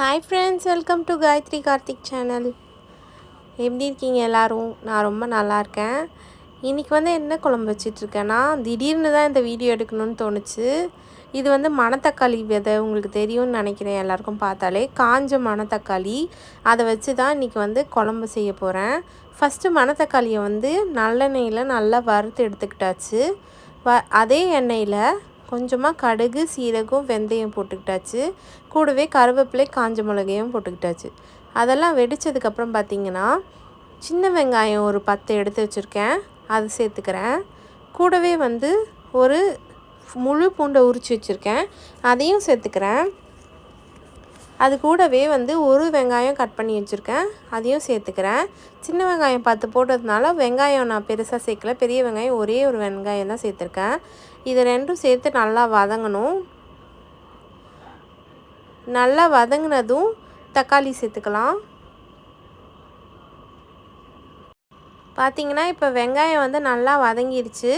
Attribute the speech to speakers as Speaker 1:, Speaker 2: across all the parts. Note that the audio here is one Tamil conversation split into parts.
Speaker 1: Hi friends welcome to Gayathri Karthik channel எப்படி இருக்கீங்க எல்லோரும்? நான் ரொம்ப நல்லா இருக்கேன். இன்றைக்கி வந்து என்ன குழம்பு வச்சிட்ருக்கேன்னா திடீர்னு தான் இந்த வீடியோ எடுக்கணும்னு தோணுச்சு. இது வந்து மணத்தக்காளி விதை உங்களுக்கு தெரியும்னு நினைக்கிறேன் எல்லாருக்கும் பார்த்தாலே. காஞ்ச மணத்தக்காளி. அதை வச்சு தான் இன்றைக்கி வந்து குழம்பு செய்ய போகிறேன் ஃபஸ்ட்டு மணத்தக்காளியை வந்து நல்லெண்ணெயில் நல்லா வறுத்து எடுத்துக்கிட்டாச்சு. வ அதே எண்ணெயில் கொஞ்சமாக கடுகு சீரகம் வெந்தயம் போட்டுக்கிட்டாச்சு. கூடவே கருவேப்பிலை காஞ்ச மிளகையும் போட்டுக்கிட்டாச்சு. அதெல்லாம் வெடித்ததுக்கப்புறம் பார்த்திங்கன்னா சின்ன வெங்காயம் ஒரு பத்து எடுத்து வச்சுருக்கேன். அது சேர்த்துக்கிறேன். கூடவே வந்து ஒரு முழு பூண்டை உரித்து வச்சுருக்கேன். அதையும் சேர்த்துக்கிறேன். அது கூடவே வந்து ஒரு வெங்காயம் கட் பண்ணி வச்சுருக்கேன். அதையும் சேர்த்துக்கிறேன். சின்ன வெங்காயம் பத்து போட்டதுனால வெங்காயம் நான் பெருசாக சேர்க்கல. பெரிய வெங்காயம் ஒரே ஒரு வெங்காயம் தான் சேர்த்துருக்கேன். இது ரெண்டும் சேர்த்து நல்லா வதங்கணும். நல்லா வதங்கினதும் தக்காளி சேர்த்துக்கலாம். பார்த்திங்கன்னா இப்போ வெங்காயம் வந்து நல்லா வதங்கிடுச்சு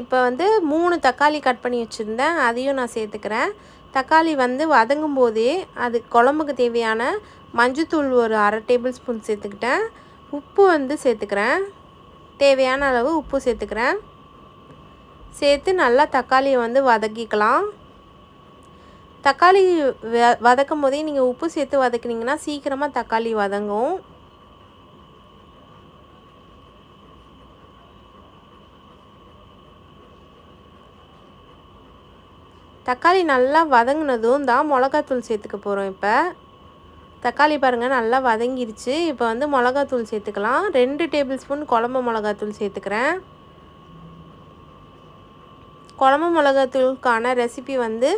Speaker 1: இப்போ வந்து மூணு தக்காளி கட் பண்ணி வச்சுருந்தேன். அதையும் நான் சேர்த்துக்கிறேன். தக்காளி வந்து வதங்கும் போதே அது குழம்புக்கு தேவையான மஞ்சத்தூள் ஒரு அரை டேபிள் ஸ்பூன் சேர்த்துக்கிட்டேன். உப்பு வந்து சேர்த்துக்கிறேன். தேவையான அளவு உப்பு சேர்த்துக்கிறேன். சேர்த்து நல்லா தக்காளியை வந்து வதக்கிக்கலாம். தக்காளி வ வதக்கும் போதே நீங்கள் உப்பு சேர்த்து வதக்குனீங்கன்னா சீக்கிரமாக தக்காளி வதங்கும். தக்காளி நல்லா வதங்கினதும் தான் மிளகாத்தூள் சேர்த்துக்க போகிறோம் இப்போ. தக்காளி பாருங்கள் நல்லா வதங்கிருச்சு. இப்போ வந்து மிளகாத்தூள் சேர்த்துக்கலாம். ரெண்டு டேபிள் ஸ்பூன் குழம்பு மிளகாத்தூள் சேர்த்துக்கிறேன். குழம்பு மிளகாத்தூளுக்கான ரெசிபி வந்து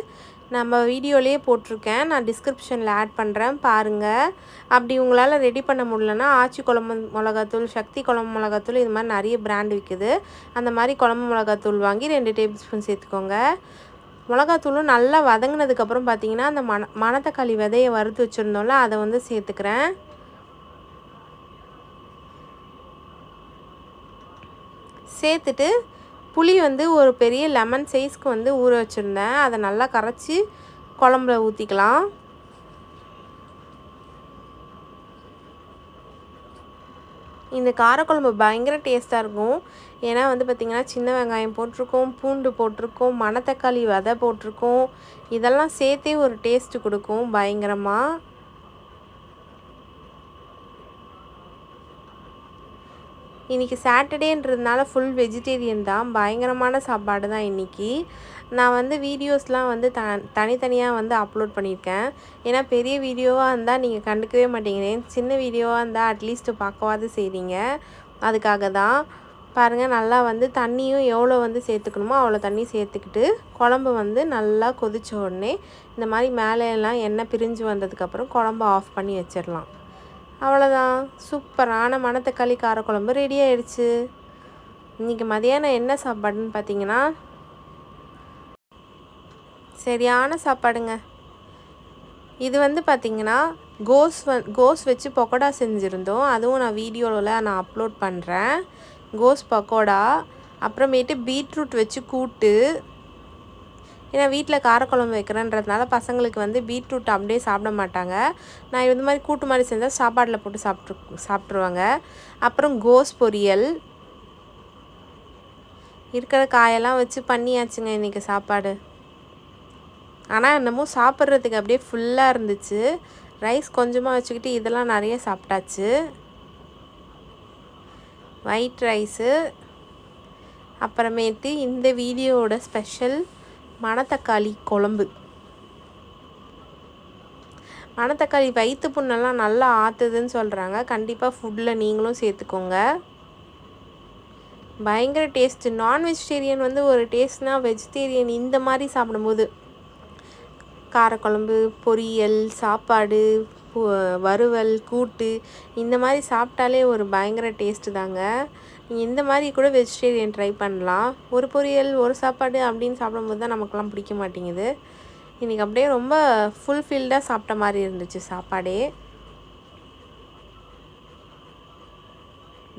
Speaker 1: நம்ம வீடியோலேயே போட்டிருக்கேன். நான் டிஸ்கிரிப்ஷனில் ஆட் பண்ணுறேன் பாருங்கள் அப்படி உங்களால் ரெடி பண்ண முடியலன்னா ஆச்சி குழம்பு மிளகாத்தூள் சக்தி குழம்பு மிளகாத்தூள் இது மாதிரி நிறைய பிராண்ட் விற்குது அந்த மாதிரி குழம்பு மிளகாத்தூள் வாங்கி ரெண்டு டேபிள் ஸ்பூன் சேர்த்துக்கோங்க. மிளகாத்தூளும் நல்லா வதங்கினதுக்கப்புறம் பார்த்தீங்கன்னா அந்த மண மணத்தக்காளி விதையை வறுத்து வச்சுருந்தோம்ல அதை வந்து சேர்த்துக்கிறேன். சேர்த்துட்டு புளி வந்து ஒரு பெரிய லெமன் சைஸ்க்கு வந்து ஊற வச்சுருந்தேன். அதை நல்லா கரைச்சி குழம்புல ஊற்றிக்கலாம் இந்த காரக்குழம்பு பயங்கர டேஸ்ட்டாக இருக்கும். ஏன்னா வந்து பார்த்திங்கன்னா சின்ன வெங்காயம் போட்டிருக்கோம் பூண்டு போட்டிருக்கோம் மணத்தக்காளி விதை போட்டிருக்கோம். இதெல்லாம் சேர்த்தே ஒரு டேஸ்ட்டு கொடுக்கும் பயங்கரமாக இன்றைக்கி சாட்டர்டேன்றதுனால ஃபுல் வெஜிடேரியன் தான். பயங்கரமான சாப்பாடு தான் இன்றைக்கி நான் வந்து வீடியோஸ்லாம் வந்து த தனித்தனியாக வந்து அப்லோட் பண்ணியிருக்கேன். ஏன்னா பெரிய வீடியோவாக இருந்தால் நீங்கள் கண்டுக்கவே மாட்டேங்கிறேன் சின்ன வீடியோவாக இருந்தால் அட்லீஸ்ட்டு பார்க்கவாது செய்கிறீங்க அதுக்காக தான். பாருங்கள் நல்லா வந்து தண்ணியும் எவ்வளோ வந்து சேர்த்துக்கணுமோ அவ்வளோ தண்ணி சேர்த்துக்கிட்டு குழம்பு வந்து நல்லா கொதித்த உடனே இந்த மாதிரி மேலேலாம் எண்ணெய் பிரிஞ்சு வந்ததுக்கப்புறம் குழம்பு ஆஃப் பண்ணி வச்சிடலாம். அவ்வளோதான் சூப்பரான மணத்தக்காளி காரக்குழம்பு ரெடி ஆயிடுச்சு. இன்றைக்கி மதியானம் என்ன சாப்பாடுன்னு பார்த்தீங்கன்னா சரியான சாப்பாடுங்க. இது வந்து பார்த்திங்கன்னா கோஸ் வ கோஸ் வச்சு பக்கோடா செஞ்சுருந்தோம். அதுவும் நான் வீடியோவில் நான் அப்லோட் பண்ணுறேன் கோஸ் பக்கோடா அப்புறமேட்டு பீட்ரூட் வச்சு கூட்டு ஏன்னா வீட்டில் காரக்குழம்பு வைக்கிறேன்றதுனால பசங்களுக்கு வந்து பீட்ரூட் அப்படியே சாப்பிட மாட்டாங்க. நான் இது மாதிரி கூட்டு மாதிரி செஞ்சால் சாப்பாட்டில் போட்டு சாப்பிட்ரு சாப்பிட்ருவாங்க அப்புறம் கோஸ் பொரியல். இருக்கிற காயெல்லாம் வச்சு பண்ணியாச்சுங்க இன்றைக்கி சாப்பாடு. ஆனால் என்னமோ சாப்பிட்றதுக்கு அப்படியே ஃபுல்லாக இருந்துச்சு. ரைஸ் கொஞ்சமாக வச்சுக்கிட்டு இதெல்லாம் நிறைய சாப்பிட்டாச்சு. ஒயிட் ரைஸு அப்புறமேட்டு இந்த வீடியோவோட ஸ்பெஷல் மணத்தக்காளி குழம்பு. மணத்தக்காளி வயிற்று புண்ணெல்லாம் நல்லா ஆற்றுதுன்னு சொல்கிறாங்க கண்டிப்பாக ஃபுட்டில் நீங்களும் சேர்த்துக்கோங்க. பயங்கர டேஸ்ட்டு நான் வெஜிடேரியன் வந்து ஒரு டேஸ்ட்னால் வெஜிடேரியன் இந்த மாதிரி சாப்பிடும்போது காரக்குழம்பு பொரியல் சாப்பாடு வறுவல் கூட்டு இந்த மாதிரி சாப்பிட்டாலே ஒரு பயங்கர டேஸ்ட்டு தாங்க. இந்த மாதிரி கூட வெஜிடேரியன் ட்ரை பண்ணலாம். ஒரு பொரியல் ஒரு சாப்பாடு அப்படின்னு சாப்பிடும்போது தான் நமக்கெல்லாம் பிடிக்க மாட்டேங்குது. இன்றைக்கி அப்படியே ரொம்ப ஃபுல்ஃபில்டாக சாப்பிட்ட மாதிரி இருந்துச்சு சாப்பாடே.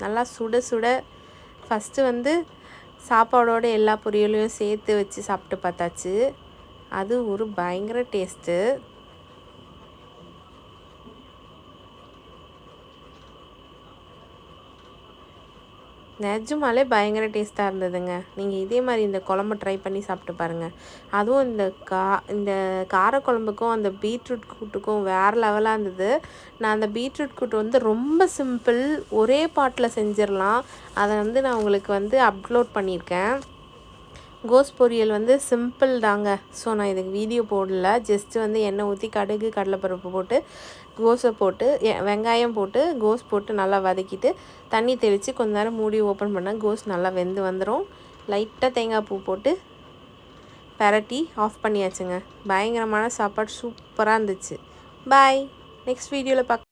Speaker 1: நல்லா சுட சுட ஃபஸ்ட்டு வந்து சாப்பாடோட எல்லா பொரியலையும் சேர்த்து வச்சு சாப்பிட்டு பார்த்தாச்சு. அது ஒரு பயங்கர டேஸ்ட்டு நிஜமாலே பயங்கர டேஸ்ட்டாக இருந்ததுங்க. நீங்கள் இதே மாதிரி இந்த குழம்பு ட்ரை பண்ணி சாப்பிட்டு பாருங்கள் அதுவும் இந்த கா இந்த காரக்குழம்புக்கும் அந்த பீட்ரூட் கூட்டுக்கும் வேறு லெவலாக இருந்தது. நான் அந்த பீட்ரூட் கூட்டு வந்து ரொம்ப சிம்பிள் ஒரே பாட்டில் செஞ்சிடலாம் அதை வந்து நான் உங்களுக்கு வந்து அப்லோட் பண்ணியிருக்கேன். கோஸ் பொரியல் வந்து சிம்பிள் தாங்க. ஸோ நான் இதுக்கு வீடியோ போடல. ஜஸ்ட்டு வந்து எண்ணெய் ஊற்றி கடுகு கடலைப்பருப்பு போட்டு கோஸை போட்டு வெங்காயம் போட்டு கோஸ் போட்டு நல்லா வதக்கிட்டு தண்ணி தெளித்து கொஞ்ச நேரம் மூடி ஓப்பன் பண்ணால் கோஸ் நல்லா வெந்து வந்துடும் லைட்டாக தேங்காய் பூ போட்டு பரட்டி ஆஃப் பண்ணியாச்சுங்க. பயங்கரமான சாப்பாடு சூப்பராக இருந்துச்சு. பாய். நெக்ஸ்ட் வீடியோவில் பார்க்க